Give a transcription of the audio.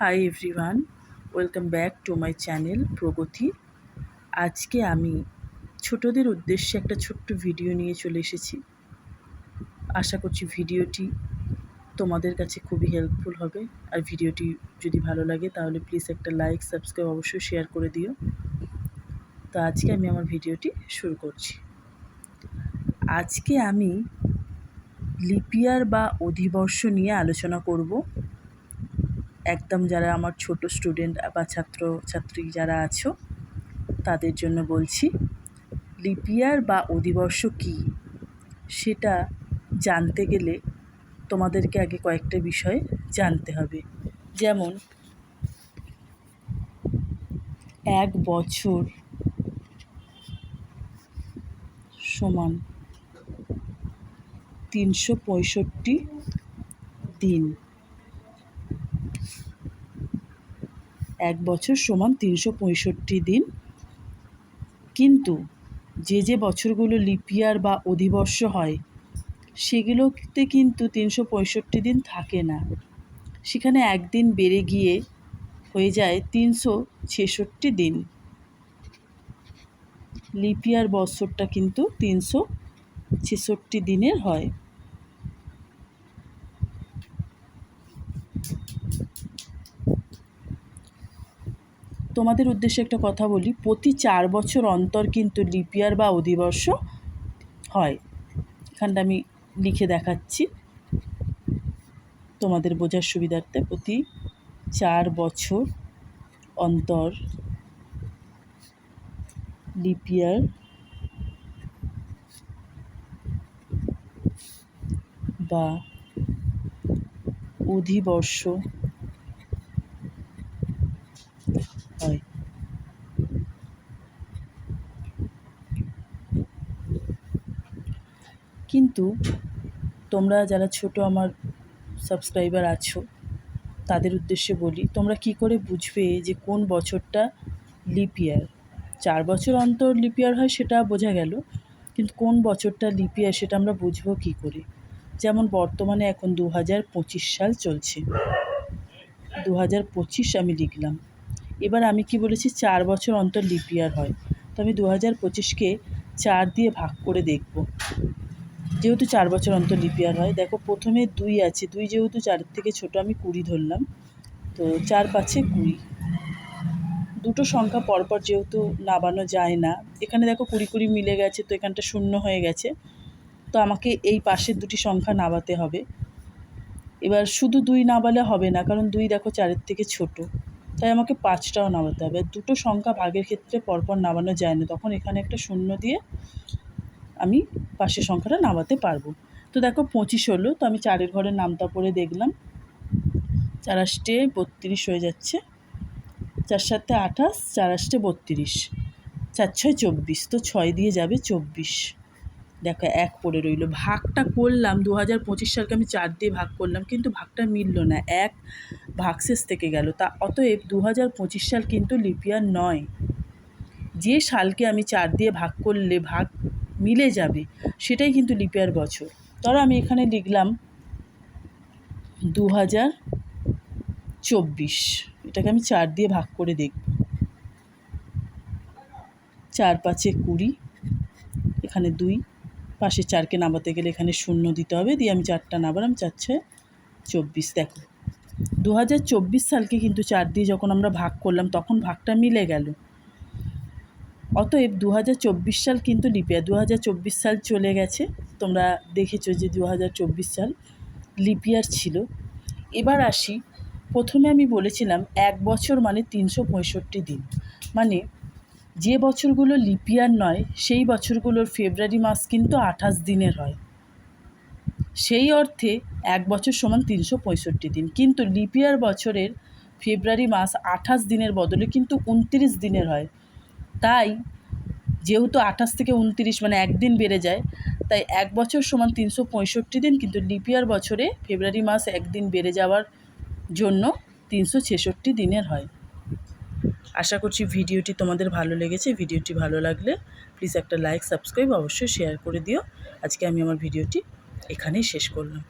Hi everyone welcome back to my channel Pragati আজকে আমি ছোটদের উদ্দেশ্যে একটা ছোট্ট ভিডিও নিয়ে চলে এসেছি। আশা করছি ভিডিওটি তোমাদের কাছে খুবই হেল্পফুল হবে। আর ভিডিওটি যদি ভালো লাগে, তাহলে প্লিজ একটা লাইক সাবস্ক্রাইব অবশ্যই শেয়ার করে দিও। তো আজকে আমি আমার ভিডিওটি শুরু করছি। আজকে আমি লিপিয়ার বা অধিবর্ষ নিয়ে আলোচনা করব। একদম যারা আমার ছোট স্টুডেন্ট বা ছাত্র, ছাত্রী যারা আছো, তাদের জন্য বলছি লিপিয়ার বা অধিবর্ষ কী? সেটা জানতে গেলে তোমাদেরকে আগে কয়েকটা বিষয় জানতে হবে। যেমন, এক বছর সমান তিনশো পঁয়ষট্টি দিন। এক বছর সমান তিনশো পঁয়ষট্টি দিন। কিন্তু যে যে বছরগুলো লিপিয়ার বা অধিবর্ষ হয়, সেগুলোতে কিন্তু তিনশো পঁয়ষট্টি দিন থাকে না। সেখানে একদিন বেড়ে গিয়ে হয়ে যায় তিনশো ছেষট্টি দিন। লিপিয়ার বছরটা কিন্তু তিনশো ছেষট্টি দিনের হয়। তোমাদের উদ্দেশ্যে একটা কথা বলি, প্রতি চার বছর অন্তর কিন্তু লিপিয়ার বা অধিবর্ষ হয়। এখানটা আমি লিখে দেখাচ্ছি। তোমাদের বোঝার সুবিধার্থে প্রতি চার বছর অন্তর লিপিয়ার বা অধিবর্ষ হয়। কিন্তু তোমরা যারা ছোট আমার সাবস্ক্রাইবার আছো, তাদের উদ্দেশ্যে বলি, তোমরা কি করে বুঝবে যে কোন বছরটা লিপিয়ার চার বছর অন্তর লিপিয়ার হয় সেটা বোঝা গেল, কিন্তু কোন বছরটা লিপিয়ার সেটা আমরা বুঝব কী করে? যেমন বর্তমানে এখন দু হাজার পঁচিশ সাল চলছে। দু হাজার পঁচিশ আমি লিখলাম। এবার আমি কি বলেছি, চার বছর অন্তর লিপিয়ার হয়। তো আমি দু হাজার পঁচিশকে চার দিয়ে ভাগ করে দেখব। যেহেতু চার বছর অন্তর লিপিয়ার হয়, দেখো প্রথমে দুই আছে। দুই যেহেতু চারের থেকে ছোট, আমি কুড়ি ধরলাম। তো চার পাঁচে কুড়ি। দুটো সংখ্যা পরপর যেহেতু নাবানো যায় না, এখানে দেখো কুড়ি কুড়ি মিলে গেছে, তো এখানটা শূন্য হয়ে গেছে। তো আমাকে এই পাশের দুটি সংখ্যা নাবাতে হবে। এবার শুধু দুই নাবালে হবে না, কারণ দুই দেখো চারের থেকে ছোট। তাই আমাকে পাঁচটাও নামাতে হবে। দুটো সংখ্যা ভাগের ক্ষেত্রে পরপর নামানো যায় না। তখন এখানে একটা শূন্য দিয়ে আমি পাশের সংখ্যাটা নামাতে পারব। তো দেখো পঁচিশ হলো, তো আমি চারের ঘরের নামটা পড়ে দেখলাম। চার আষ্টে বত্রিশ হয়ে যাচ্ছে। চার সাতে আঠাশ, চার আষ্টে বত্রিশ। চার ছয় চব্বিশ, তো ছয় দিয়ে যাবে চব্বিশ। দেখো, এক পড়ে রইল। ভাগটা করলাম দু হাজার পঁচিশ সালকে আমি চার দিয়ে ভাগ করলাম, কিন্তু ভাগটা মিলল না। এক ভাগশেষ থেকে গেল। তা অতএব দু হাজার পঁচিশ সাল কিন্তু লিপিয়ার নয়। যে সালকে আমি চার দিয়ে ভাগ করলে ভাগ মিলে যাবে, সেটাই কিন্তু লিপিয়ার বছর। ধরো আমি এখানে লিখলাম দু হাজার চব্বিশ। এটাকে আমি চার দিয়ে ভাগ করে দেখব। চার পাঁচে কুড়ি, এখানে দুই পাশে চারকে নামাতে গেলে এখানে শূন্য দিতে হবে। দিয়ে আমি চারটা নামালাম চার ছয় চব্বিশ। দেখো দু হাজার চব্বিশ সালকে কিন্তু চার দিয়ে যখন আমরা ভাগ করলাম, তখন ভাগটা মিলে গেল। অতএব দু হাজার চব্বিশ সাল কিন্তু লিপিয়ার দু সাল চলে গেছে। তোমরা দেখেছ যে দু হাজার চব্বিশ সাল লিপিয়ার ছিল। এবার আসি। প্রথমে আমি বলেছিলাম, এক বছর মানে তিনশো পঁয়ষট্টি দিন। মানে যে বছরগুলো লিপিয়ার নয়, সেই বছরগুলোর ফেব্রুয়ারি মাস কিন্তু আঠাশ দিনের হয়। সেই অর্থে এক বছর সমান তিনশো পঁয়ষট্টি দিন। কিন্তু লিপিয়ার বছরের ফেব্রুয়ারি মাস আঠাশ দিনের বদলে কিন্তু উনত্রিশ দিনের হয়। তাই যেহেতু আঠাশ থেকে উনত্রিশ মানে একদিন বেড়ে যায়, তাই এক বছর সমান তিনশো পঁয়ষট্টি দিন কিন্তু লিপিয়ার বছরে ফেব্রুয়ারি মাস একদিন বেড়ে যাওয়ার জন্য তিনশো ছেষট্টি দিনের হয়। আশা করছি ভিডিওটি তোমাদের ভালো লেগেছে। ভিডিওটি ভালো লাগলে প্লিজ একটা লাইক সাবস্ক্রাইব অবশ্যই শেয়ার করে দিও। আজকে আমি আমার ভিডিওটি এখানেই শেষ করলাম।